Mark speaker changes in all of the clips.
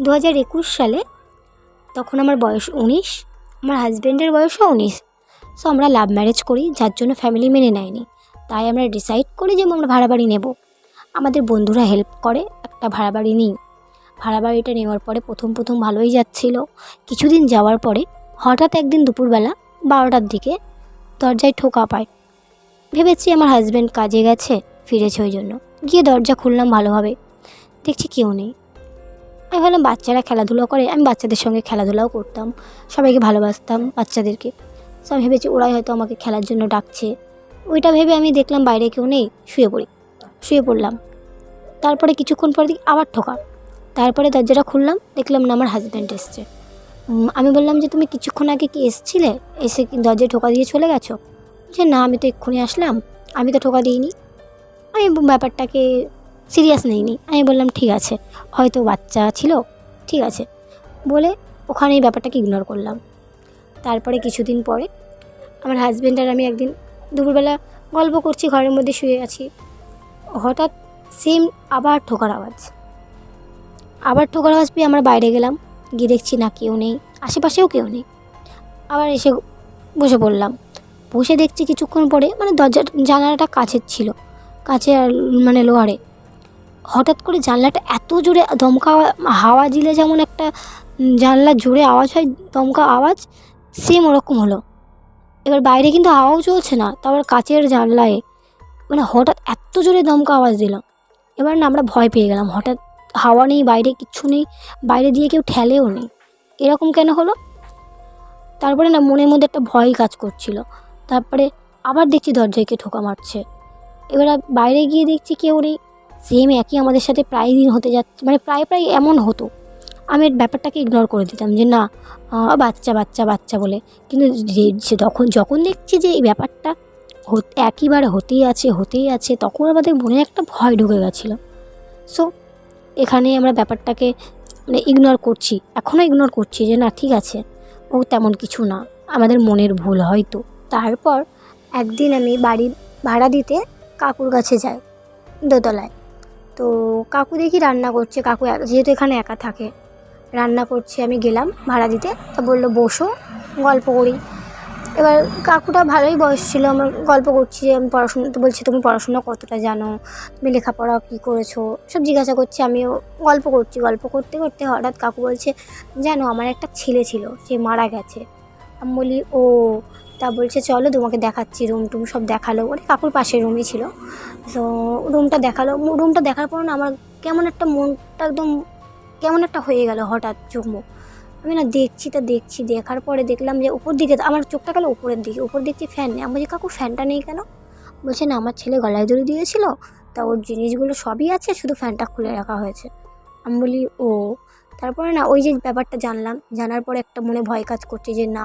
Speaker 1: দু হাজার একুশ সালে তখন আমার বয়স উনিশ, আমার হাজব্যান্ডের বয়সও উনিশ। সো আমরা লাভ ম্যারেজ করি, যার জন্য ফ্যামিলি মেনে নেয়নি। তাই আমরা ডিসাইড করি যে আমরা ভাড়া বাড়ি নেব। আমাদের বন্ধুরা হেল্প করে, একটা ভাড়া বাড়ি নিই। ভাড়া বাড়িটা নেওয়ার পরে প্রথম প্রথম ভালোই যাচ্ছিল। কিছুদিন যাওয়ার পরে হঠাৎ একদিন দুপুরবেলা বারোটার দিকে দরজায় ঠোকা পায়। ভেবেছি আমার হাজব্যান্ড কাজে গেছে, ফিরেছে ওই জন্য। গিয়ে দরজা খুললাম ভালোভাবে। দেখছি কেউ নেই। আমি ভাবলাম বাচ্চারা খেলাধুলো করে, আমি বাচ্চাদের সঙ্গে খেলাধুলাও করতাম, সবাইকে ভালোবাসতাম বাচ্চাদেরকে। সো আমি ভেবেছি ওরাই হয়তো আমাকে খেলার জন্য ডাকছে। ওইটা ভেবে আমি দেখলাম বাইরে কেউ নেই, শুয়ে পড়ি, শুয়ে পড়লাম। তারপরে কিছুক্ষণ পরে দেখি আবার ঠোকা। তারপরে দরজাটা খুললাম, দেখলাম না আমার হাজব্যান্ড এসছে। আমি বললাম যে, তুমি কিছুক্ষণ আগে কি এসছিলে? এসে দরজায় ঠোকা দিয়ে চলে গেছো? যে না, আমি তো এক্ষুনি আসলাম। আমি তো ঠোকা দিইনি। আমি ব্যাপারটাকে সিরিয়াস নেইনি আমি বললাম, ঠিক আছে। হয়তো বাচ্চা ছিল, ঠিক আছে। বলে ওখানে এই ব্যাপারটাকে ইগনোর করলাম। তারপরে কিছুদিন পরে আমার হাজব্যান্ড আর আমি একদিন দুপুরবেলা গল্প করছি, ঘরের মধ্যে শুয়ে আছি। হঠাৎ সেম আবার ঠোকার আওয়াজ। আবার ঠোকার আওয়াজ পেয়ে আমরা বাইরে গেলাম। গিয়ে দেখছি না, কেউ নেই। আশেপাশেও কেউ নেই। আবার এসে বসে পড়লাম। বসে দেখছি কিছুক্ষণ পরে মানে দরজা জানালাটা কাছের ছিল। কাছে আর মানে লোহারে। হঠাৎ করে জানলাটা এত জোরে দমকা হাওয়া দিলে যেমন একটা উম, জানলার জোরে আওয়াজ হয় দমকা আওয়াজ সেম ওরকম হলো। এবার বাইরে কিন্তু হাওয়াও চলছে না তারপর কাচের জানলায়। মানে হঠাৎ এত জোরে দমকা আওয়াজ দিল। এবার না আমরা ভয় পেয়ে গেলাম হঠাৎ হাওয়া নেই বাইরে কিচ্ছু নেই বাইরে দিয়ে কেউ ঠেলেও নেই। এরকম কেন হলো? তারপরে না মনের মধ্যে একটা ভয় কাজ করছিল। তারপরে আবার দেখছি দরজায় কে ঠোকা মারছে। এবার বাইরে গিয়ে দেখছি কেউ নেই। সেম একই আমাদের সাথে প্রায় দিন হতে যাচ্ছে মানে প্রায় প্রায় এমন হতো। আমি ব্যাপারটাকে ইগনোর করে দিতাম যে না বাচ্চা বাচ্চা বাচ্চা বলে। কিন্তু যে- যে তখন যখন দেখছি যে এই ব্যাপারটা একইবারে হতেই আছে হতেই আছে, তখন আমাদের মনে একটা ভয় ঢুকে গেছিল। সো এখানে আমরা ব্যাপারটাকে মানে ইগনোর করছি এখনও ইগনোর করছি যে না, ঠিক আছে, ও তেমন কিছু না, আমাদের মনের ভুল হয়তো। তারপর একদিন আমি বাড়ি ভাড়া দিতে কাকুর কাছে যাই, দোতলায়। তো কাকু দেখি রান্না করছে। কাকু যেহেতু এখানে একা থাকে, রান্না করছে। আমি গেলাম ভাড়া দিতে। তা বলল, বসো, গল্প করি। এবার কাকুটা ভালোই বয়স ছিল। আমার গল্প করছি আমি পড়াশোনা তো বলছি, তুমি পড়াশোনা কতটা জানো? তুমি লেখাপড়া কী করেছ? সব জিজ্ঞাসা করছি। আমিও গল্প করছি। গল্প করতে করতে হঠাৎ কাকু বলছে, জানো, আমার একটা ছেলে ছিল, সে মারা গেছে। আমি বলি, ও তা বলছে, চলো তোমাকে দেখাচ্ছি রুম টুম, সব দেখাল। ওটা কাকুর পাশের রুমই ছিল। তো রুমটা দেখাল। রুমটা দেখার পর না আমার কেমন একটা মনটা একদম, কেমন একটা হয়ে গেল হঠাৎ চোখ মুখ। আমি না দেখছি তা দেখছি, দেখার পরে দেখলাম যে উপর দিকে আমার চোখটা গেল উপরের দিকে। উপর দেখছি ফ্যান নেই। আমি বলছি, কাকু ফ্যানটা নেই কেন? বলছে, না, আমার ছেলে গলায় দড়ি দিয়েছিল। তা ওর জিনিসগুলো সবই আছে, শুধু ফ্যানটা খুলে রাখা হয়েছে। আমি বলি, ও তারপরে না, ওই যে ব্যাপারটা জানলাম। জানার পরে একটা মনে ভয় কাজ করছে যে, না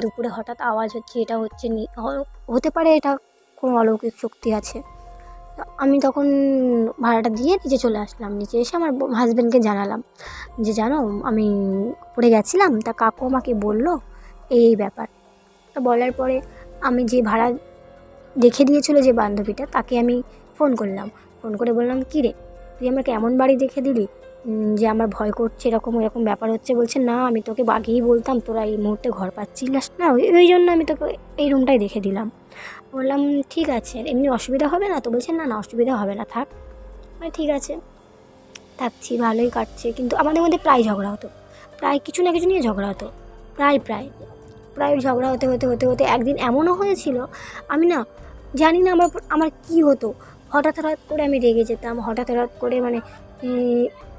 Speaker 1: দুপুরে হঠাৎ আওয়াজ হচ্ছে, এটা হচ্ছে হতে পারে এটা কোনো অলৌকিক শক্তি আছে। আমি তখন ভাড়াটা দিয়ে নিচে চলে আসলাম। নিচে এসে আমার হাজব্যান্ডকে জানালাম যে, জানো, আমি পড়ে গেছিলাম, তা কাকু আমাকে বলল এই ব্যাপার। তা বলার পরে আমি যে ভাড়া দেখে দিয়েছিল যে বান্ধবীটা, তাকে আমি ফোন করলাম। ফোন করে বললাম, কী রে, তুই আমাকে এমন বাড়ি দেখে দিলি? যে আমার ভয় করছে, এরকম এরকম ব্যাপার হচ্ছে, বলছে, না, আমি তোকে আগেই বলতাম, তোরা এই মুহূর্তে ঘর পাচ্ছিলাস না। ওই জন্য আমি তোকে এই রুমটাই দেখে দিলাম। বললাম, ঠিক আছে, এমনি অসুবিধা হবে না? তো বলছে, না না, অসুবিধা হবে না, থাক। মানে ঠিক আছে। থাকছি, ভালোই কাটছে, কিন্তু আমাদের মধ্যে প্রায় ঝগড়া হতো। প্রায় কিছু না কিছু নিয়ে ঝগড়া হতো। প্রায় প্রায়। প্রায় ঝগড়া হতে হতে হতে হতে একদিন এমনও হয়েছিল, আমি না জানি না আমার আমার কি হতো। হঠাৎ হঠাৎ করে আমি রেগে যেতাম, হঠাৎ হঠাৎ করে মানে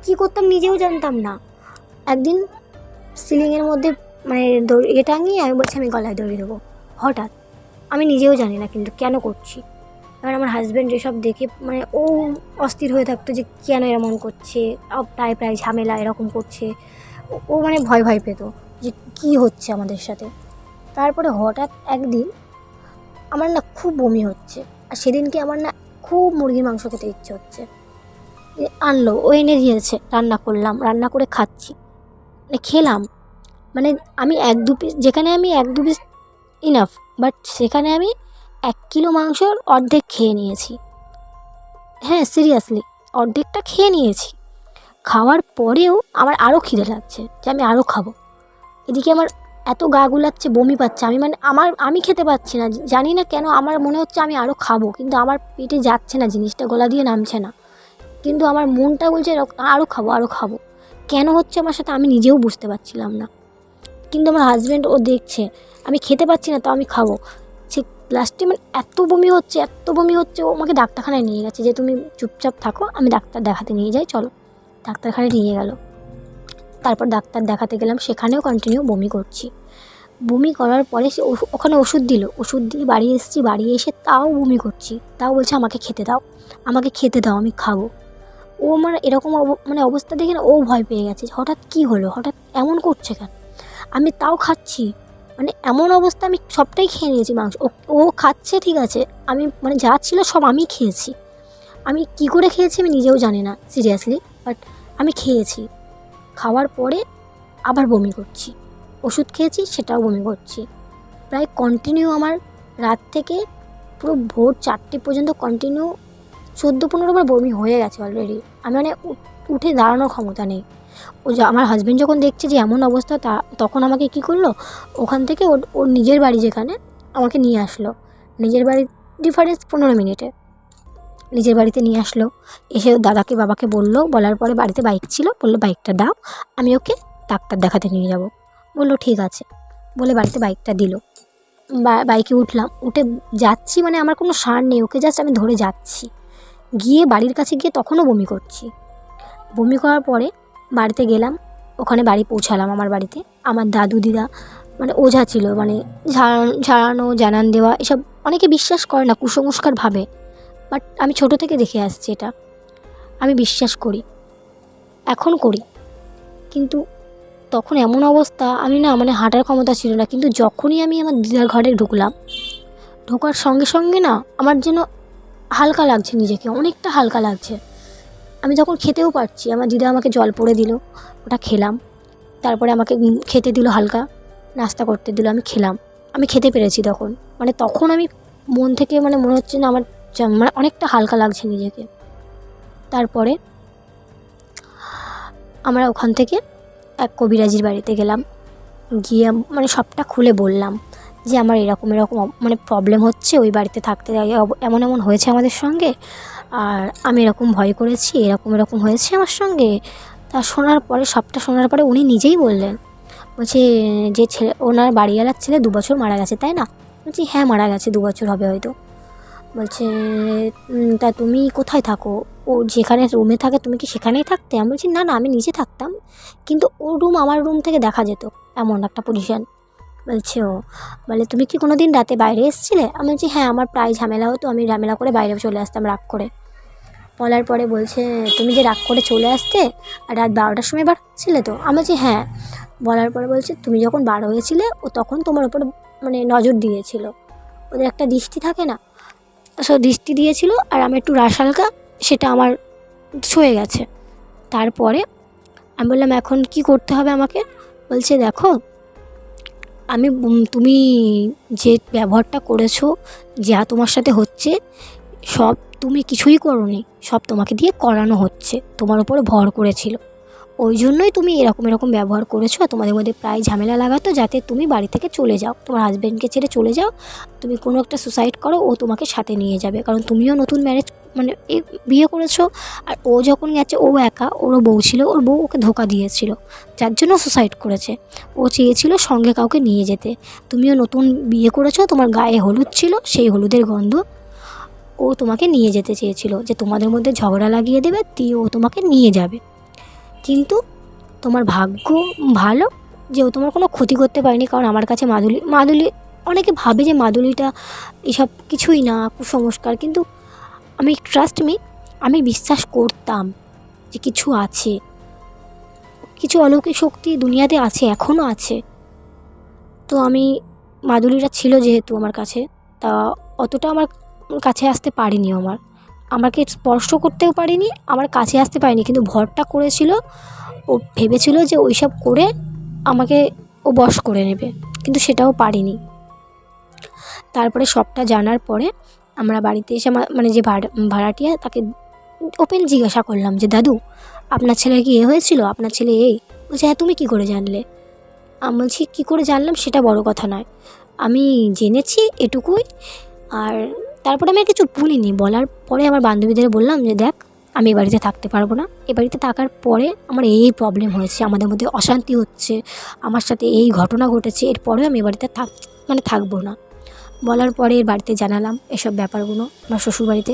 Speaker 1: কী করতাম নিজেও জানতাম না। একদিন সিলিংয়ের মধ্যে মানে দড়ি এ টাঙিয়ে আমি বলছি, আমি গলায় দড়ি দেবো। হঠাৎ আমি নিজেও জানি না কিন্তু কেন করছি। এবার আমার হাজব্যান্ড যেসব দেখে মানে ও অস্থির হয়ে থাকতো যে কেন এমন করছে প্রায় প্রায় ঝামেলা এরকম করছে। ও- মানে ভয় ভয় পেত যে কী হচ্ছে আমাদের সাথে। তারপরে হঠাৎ একদিন আমার না খুব বমি হচ্ছে। আর সেদিনকে আমার না খুব মুরগির মাংস খেতে ইচ্ছে হচ্ছে। আনলো, ও এনে দিয়েছে, রান্না করলাম, রান্না করে খাচ্ছি। মানে খেলাম। মানে আমি এক দু পিস যেখানে আমি এক দু পিস ইনাফ বাট সেখানে আমি এক কিলো মাংসর অর্ধেক খেয়ে নিয়েছি। হ্যাঁ সিরিয়াসলি অর্ধেকটা খেয়ে নিয়েছি। খাওয়ার পরেও আমার আরও খিদে লাগছে যে আমি আরও খাব। এদিকে আমার এত গা গুলাচ্ছে, বমি পাচ্ছে। আমি মানে আমার, আমি খেতে পাচ্ছি না। জানি না কেন, আমার মনে হচ্ছে আমি আরও খাব, কিন্তু আমার পেটে যাচ্ছে না, জিনিসটা গলা দিয়ে নামছে না। কিন্তু আমার মনটা বলছে আরও খাব আরও খাব। কেন হচ্ছে আমার সাথে আমি নিজেও বুঝতে পারছিলাম না। কিন্তু আমার হাজব্যান্ড ও দেখছে, আমি খেতে পাচ্ছি না, তো আমি খাব। সে লাস্টে মানে এত বমি হচ্ছে, এত বমি হচ্ছে, ও আমাকে ডাক্তারখানায় নিয়ে গেছে, যে তুমি চুপচাপ থাকো, আমি ডাক্তার দেখাতে নিয়ে যাই, চলো। ডাক্তারখানায় নিয়ে গেল। তারপর ডাক্তার দেখাতে গেলাম, সেখানেও কন্টিনিউ বমি করছি। বমি করার পরে সে ওখানে ওষুধ দিল, ওষুধ দিয়ে বাড়ি এসেছি, বাড়ি এসে তাও বমি করছি। তাও বলছে, আমাকে খেতে দাও, আমাকে খেতে দাও, আমি খাব। ও আমার এরকম মানে অবস্থা দেখে না ও ভয় পেয়ে গেছে হঠাৎ কী হলো, হঠাৎ এমন করছে কেন? আমি তাও খাচ্ছি। মানে এমন অবস্থা আমি সবটাই খেয়ে নিয়েছি মাংস। ও খাচ্ছে ঠিক আছে, আমি মানে যা ছিল সব আমি খেয়েছি। আমি কি করে খেয়েছি আমি নিজেও জানি না সিরিয়াসলি বাট আমি খেয়েছি। খাওয়ার পরে আবার বমি করছি। ওষুধ খেয়েছি, সেটাও বমি করছি। প্রায় কন্টিনিউ আমার রাত থেকে পুরো ভোর চারটে পর্যন্ত কন্টিনিউ চোদ্দ পনেরো বার বমি হয়ে গেছে অলরেডি আমি মানে উঠে দাঁড়ানোর ক্ষমতা নেই। ও যা, আমার হাজব্যান্ড যখন দেখছে যে এমন অবস্থা, তা, তখন আমাকে কি করল? ওখান থেকে ওর ওর নিজের বাড়ি যেখানে, আমাকে নিয়ে আসলো। নিজের বাড়ির ডিফারেন্স পনেরো মিনিটে। নিজের বাড়িতে নিয়ে আসলো। এসে দাদাকে, বাবাকে বলল, বলার পরে বাড়িতে বাইক ছিল, বলল বাইকটা দাও, আমি ওকে ডাক্তার দেখাতে নিয়ে যাব। বলল, ঠিক আছে। বলে বাড়িতে বাইকটা দিল। বাইকে উঠলাম। উঠে যাচ্ছি মানে আমার কোনো সার নেই, ওকে জাস্ট আমি ধরে যাচ্ছি। গিয়ে বাড়ির কাছে গিয়ে তখনও বমি করছি। বমি করার পরে বাড়িতে গেলাম, ওখানে বাড়ি পৌঁছালাম আমার বাড়িতে। আমার দাদু, দিদা মানে ওঝা ছিল মানে ঝাড়ানো ঝাড়ানো, জানান দেওয়া, এসব অনেকে বিশ্বাস করে না, কুসংস্কার ভাবে। বাট আমি ছোট থেকে দেখে আসছি এটা। আমি বিশ্বাস করি। এখন করি। কিন্তু তখন এমন অবস্থা, আমি না মানে হাঁটার ক্ষমতা ছিল না। কিন্তু যখনই আমি আমার দিদার ঘরে ঢুকলাম, ঢোকার সঙ্গে সঙ্গে না আমার যেন হালকা লাগছে নিজেকে, অনেকটা হালকা লাগছে। আমি যখন খেতেও পারছি, আমার দিদা আমাকে জল পড়ে দিল, ওটা খেলাম। তারপরে আমাকে খেতে দিল হালকা, নাস্তা করতে দিল, আমি খেলাম। আমি খেতে পেরেছি তখন। মানে তখন আমি মন থেকে মানে মনে হচ্ছে না আমার মানে অনেকটা হালকা লাগছে নিজেকে। তারপরে আমরা ওখান থেকে এক কবিরাজির বাড়িতে গেলাম। গিয়ে মানে সবটা খুলে বললাম। যে আমার এরকম এরকম মানে প্রবলেম হচ্ছে, ওই বাড়িতে থাকতে এমন এমন হয়েছে আমাদের সঙ্গে। আর আমি এরকম ভয় করেছি, এরকম এরকম হয়েছে আমার সঙ্গে। তা শোনার পরে, সবটা শোনার পরে উনি নিজেই বললেন, বলছে, যে ছেলে, ওনার বাড়িওয়ালার ছেলে দু বছর মারা গেছে, তাই না? বলছি হ্যাঁ মারা গেছে, দু বছর হবে হয়তো। বলছে তা তুমি কোথায় থাকো? ও যেখানে রুমে থাকে, তুমি কি সেখানেই থাকতে? আমি বলছি, না না, আমি নিজে থাকতাম। কিন্তু ও রুম আমার রুম থেকে দেখা যেত, এমন একটা পজিশন বলছে ও। বলে, তুমি কি কোনো দিন রাতে বাইরে এসেছিলে? আমি বলছি হ্যাঁ আমার প্রায় ঝামেলা হতো। আমি ঝামেলা করে বাইরে চলে আসতাম রাগ করে। বলার পরে বলছে, তুমি যে রাগ করে চলে আসতে আর রাত বারোটার সময় বার ছিলে তো? আমি বলছি হ্যাঁ। বলার পরে বলছে, তুমি যখন বার হয়েছিলে, ও তখন তোমার ওপর মানে নজর দিয়েছিল। ওদের একটা দৃষ্টি থাকে না? সো দৃষ্টি দিয়েছিল আর আমি একটু রাস হালকা, সেটা আমার ছয়ে গেছে। তারপরে আমি বললাম, এখন কি করতে হবে আমাকে? বলছে, দেখো আমি তুমি যে ব্যবহারটা করেছ, যা তোমার সাথে হচ্ছে, সব তুমি কিছুই করোনি, সব তোমাকে দিয়ে করানো হচ্ছে, তোমার উপরে ভর করেছিল। ওই জন্যই তুমি এরকম এরকম ব্যবহার করেছ আর তোমাদের মধ্যে প্রায় ঝামেলা লাগাতো যাতে তুমি বাড়ি থেকে চলে যাও। তোমার হাজব্যান্ডকে ছেড়ে চলে যাও, তুমি কোনো একটা সুসাইড করো, ও তোমাকে সাথে নিয়ে যাবে। কারণ তুমিও নতুন ম্যারেজ মানে এ বিয়ে করেছ আর ও যখন গেছে, ও একা, ওরও বউ ছিল, ওর বউ ওকে ধোকা দিয়েছিল। যার জন্য সুসাইড করেছে। ও চেয়েছিল সঙ্গে কাউকে নিয়ে যেতে। তুমিও নতুন বিয়ে করেছ, তোমার গায়ে হলুদ ছিল, সেই হলুদের গন্ধ ও তোমাকে নিয়ে যেতে চেয়েছিল, যে তোমাদের মধ্যে ঝগড়া লাগিয়ে দেবে, দিয়ে ও তোমাকে নিয়ে যাবে। কিন্তু তোমার ভাগ্য ভালো যে ও তোমার কোনো ক্ষতি করতে পারেনি, কারণ আমার কাছে মাদুলি মাদুলি, অনেকে ভাবে যে মাদুলিটা এসব কিছুই না, কুসংস্কার, কিন্তু আমি ট্রাস্ট মি আমি বিশ্বাস করতাম যে কিছু আছে। কিছু অলৌকিক শক্তি দুনিয়াতে আছে এখনও আছে। তো আমি মাদুলিটা ছিল যেহেতু আমার কাছে, তা অতটা আমার কাছে আসতে পারিনি আমার। আমাকে স্পর্শ করতেও পারিনি, আমার কাছে আসতে পারিনি, কিন্তু ভরটা করেছিল, ও ভেবেছিল যে ওইসব করে আমাকে ও বশ করে নেবে, কিন্তু সেটাও পারিনি। তারপরে সবটা জানার পরে আমরা বাড়িতে এসে মানে যে ভাড়া ভাড়াটিয়া তাকে ওপেন জিজ্ঞাসা করলাম যে, দাদু, আপনার ছেলের কি এ হয়েছিল? আপনার ছেলে এই? বলছে হ্যাঁ তুমি কী করে জানলে? আমি বলছি, কী করে জানলাম সেটা বড় কথা নয়। আমি জেনেছি এটুকুই। আর তারপরে আমি আর কিছু বলিনি বলার পরে আমার বান্ধবীদের বললাম যে, দেখ, আমি এ বাড়িতে থাকতে পারব না। এ বাড়িতে থাকার পরে আমার এই প্রবলেম হয়েছে। আমাদের মধ্যে অশান্তি হচ্ছে। আমার সাথে এই ঘটনা ঘটেছে। এরপরেও আমি এ বাড়িতে থাক মানে থাকব না। বলার পরে বাড়িতে জানালাম এসব ব্যাপারগুলো আমার শ্বশুরবাড়িতে।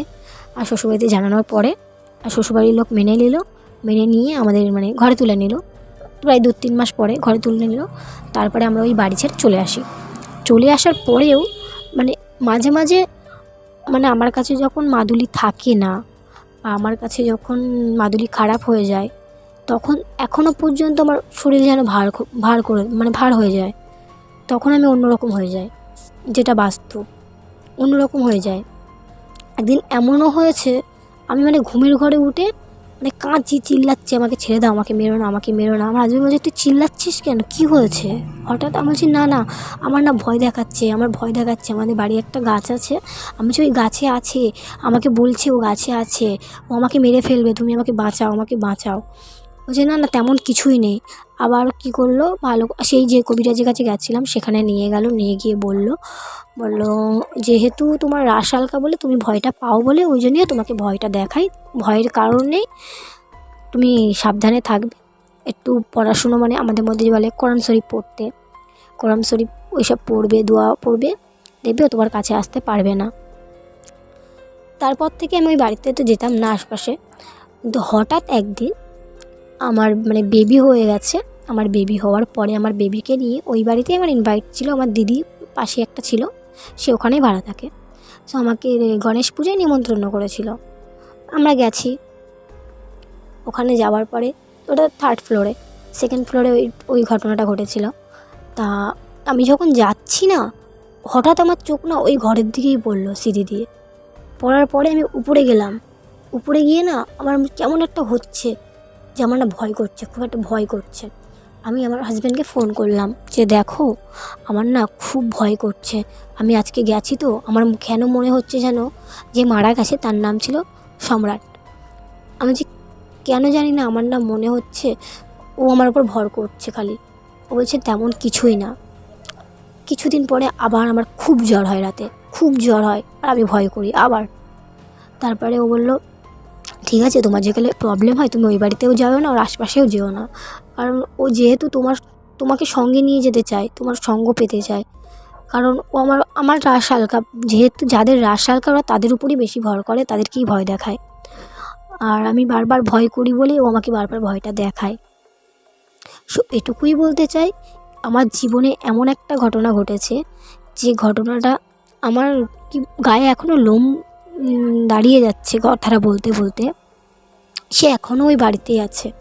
Speaker 1: আর শ্বশুরবাড়িতে জানানোর পরে আর শ্বশুরবাড়ির লোক মেনে নিল, মেনে নিয়ে আমাদের মানে ঘরে তুলে নিল। প্রায় দু তিন মাস পরে ঘরে তুলে নিল। তারপরে আমরা ওই বাড়ি ছেড়ে চলে আসি। চলে আসার পরেও মানে মাঝে মাঝে মানে আমার কাছে যখন মাদুলি থাকে না বা আমার কাছে যখন মাদুলি খারাপ হয়ে যায়, তখন এখনও পর্যন্ত আমার শরীর যেন ভার ভার করে মানে ভার হয়ে যায়। তখন আমি অন্যরকম হয়ে যাই। যেটা বাস্তব, অন্যরকম হয়ে যায়। একদিন এমনও হয়েছে, আমি মানে ঘুমের ঘরে উঠে মানে কাঁদছি, চিল্লাচ্ছি, আমাকে ছেড়ে দাও, আমাকে মেরো না, আমাকে মেরো না। আমার হাজবেন্ড বলছে, তুই চিল্লাচ্ছিস কেন? কী হয়েছে? হঠাৎ আমি বলছি, না না, আমার না ভয় দেখাচ্ছে, আমার ভয় দেখাচ্ছে, আমাদের বাড়ি একটা গাছ আছে। আমি বলছি, ওই গাছে আছে, আমাকে বলছে, ও গাছে আছে, ও আমাকে মেরে ফেলবে, তুমি আমাকে বাঁচাও আমাকে বাঁচাও। বলছে না না, তেমন কিছুই নেই। আবার কি করল? ভালো সেই যে কবিরাজের কাছে গেছিলাম, সেখানে নিয়ে গেল, নিয়ে গিয়ে বলল বলল, যেহেতু তোমার রাস হালকা বলে তুমি ভয়টা পাও বলে, ওই জন্যই তোমাকে ভয়টা দেখাই। ভয়ের কারণে তুমি সাবধানে থাকবে। একটু পড়াশুনো মানে আমাদের মধ্যে বলে কোরআন শরীফ পড়তে, কোরআন শরীফ ওইসব পড়বে, দোয়া পড়বে, দেখবে তোমার কাছে আসতে পারবে না। তারপর থেকে আমি ওই বাড়িতে তো যেতাম না আশপাশে। কিন্তু হঠাৎ একদিন আমার মানে বেবি হয়ে গেছে। আমার বেবি হওয়ার পরে আমার বেবিকে নিয়ে ওই বাড়িতেই আমার ইনভাইট ছিল। আমার দিদি পাশে একটা ছিল, সে ওখানেই ভাড়া থাকে। সো আমাকে গণেশ পূজায় নিমন্ত্রণ করেছিল। আমরা গেছি। ওখানে যাওয়ার পরে ওটা থার্ড ফ্লোরে সেকেন্ড ফ্লোরে ওই ওই ঘটনাটা ঘটেছিল। তা আমি যখন যাচ্ছি না, হঠাৎ আমার চোখ না ওই ঘরের দিকেই পড়ল সিঁড়ি দিয়ে। পড়ার পরে আমি উপরে গেলাম। উপরে গিয়ে না আমার কেমন একটা হচ্ছে। যে আমার না ভয় করছে, খুব একটা ভয় করছে। আমি আমার হাজব্যান্ডকে ফোন করলাম যে, দেখো, আমার না খুব ভয় করছে। আমি আজকে গেছি তো, আমার কেন মনে হচ্ছে যেন যে মারা গেছে, তার নাম ছিল সম্রাট। আমি যে কেন জানি না, আমার না মনে হচ্ছে ও আমার উপর ভর করছে খালি। ও বলছে, তেমন কিছুই না। কিছুদিন পরে আবার আমার খুব জ্বর হয় রাতে, খুব জ্বর হয়, আর আমি ভয় করি আবার। তারপরে ও বলল ঠিক আছে, তোমার যেখানে প্রবলেম হয়, তুমি ওই বাড়িতেও যাও না, ওর আশপাশেও যেও না। কারণ ও যেহেতু তোমার, তোমাকে সঙ্গে নিয়ে যেতে চায়, তোমার সঙ্গ পেতে চায়। কারণ ও আমার আমার রাস হালকা যেহেতু যাদের রাস হালকা ওরা তাদের উপরই বেশি ভর করে তাদেরকেই ভয় দেখায়? আর আমি বারবার ভয় করি বলেই ও আমাকে বারবার ভয়টা দেখায়। সো, এটুকুই বলতে চাই, আমার জীবনে এমন একটা ঘটনা ঘটেছে, যে ঘটনাটা আমার কি, গায়ে এখনও লোম দাঁড়িয়ে যাচ্ছে কথাটা বলতে বলতে। সে এখনও ওই বাড়িতেই আছে।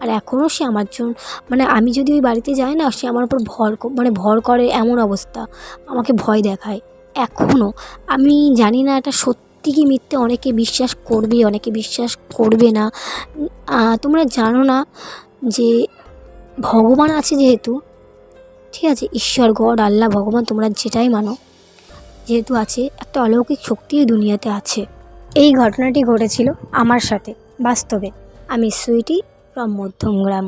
Speaker 1: আর এখনও সে আমার জন্য মানে আমি যদি ওই বাড়িতে যাই না, সে আমার উপর ভর মানে ভর করে এমন অবস্থা। আমাকে ভয় দেখায়। এখনও আমি জানি না এটা সত্যি কি মিথ্যে, অনেকে বিশ্বাস করবে অনেকে বিশ্বাস করবে না। তোমরা জানো না যে ভগবান আছে যেহেতু, ঠিক আছে? ঈশ্বর, গড, আল্লাহ, ভগবান, তোমরা যেটাই মানো। যেহেতু আছে, একটা অলৌকিক শক্তি দুনিয়াতে আছে। এই ঘটনাটি ঘটেছিল আমার সাথে, বাস্তবে। আমি সুইটি ফ্রম মধ্যমগ্রাম।